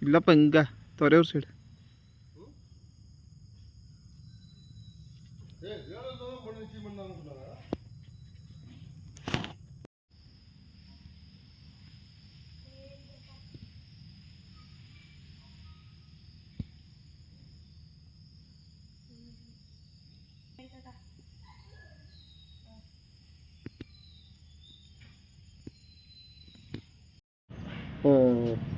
la panga, toreo ser. Oh.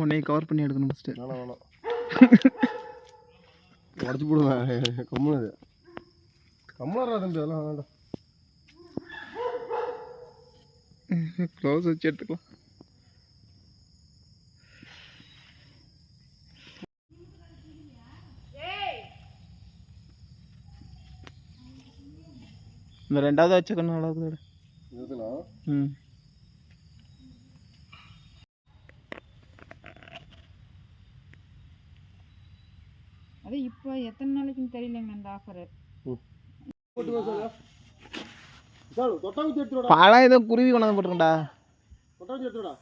உன்னை cover பண்ணி எடுக்கணும் ஃபஸ்ட்டு வேணாம் வேணாம். உடச்சி போடுவேன். கம்முனது கம்மலரா தம்பி அதெல்லாம் வேண்டாம் க்ளோஸ் வச்சு எடுத்துக்கலாம். இந்த ரெண்டாவது வச்சுக்கணும் இதுனா ம். அது இப்போ எத்தனை நாளைக்குன்னு தெரியலங்க அந்த ஆஃபரு பழம் ஏதோ குருவி கொண்டாந்து போட்டுருக்கா தொட்டா வச்சு எடுத்துருடா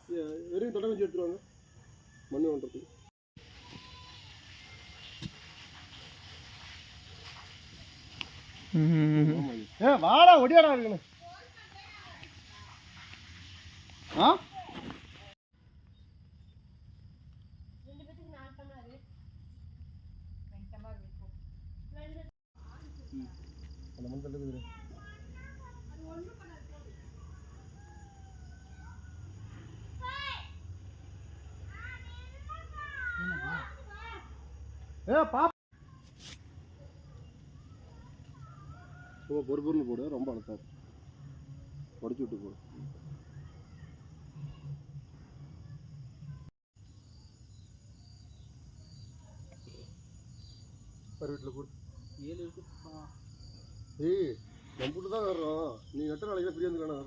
வெறும் தொட்டா வச்சு எடுத்துருவாங்க மண்ணு பண்ணுறதுக்கு ஏ வாடா ஒடியாடா இருக்குன்னு ஆ? அந்த மண் தள்ளுது ஏ பா சும்மா பொறு பொருள் போடு ரொம்ப அழுத்தாது உடச்சி விட்டு போடு பாரு வீட்டில் போடு ஏழு ஏய் கம்ப்யூட்டர் தான் வர்றோம். நீ நெட்ட நாளைக்கு ஃப்ரீயாக இருந்துக்கலாம்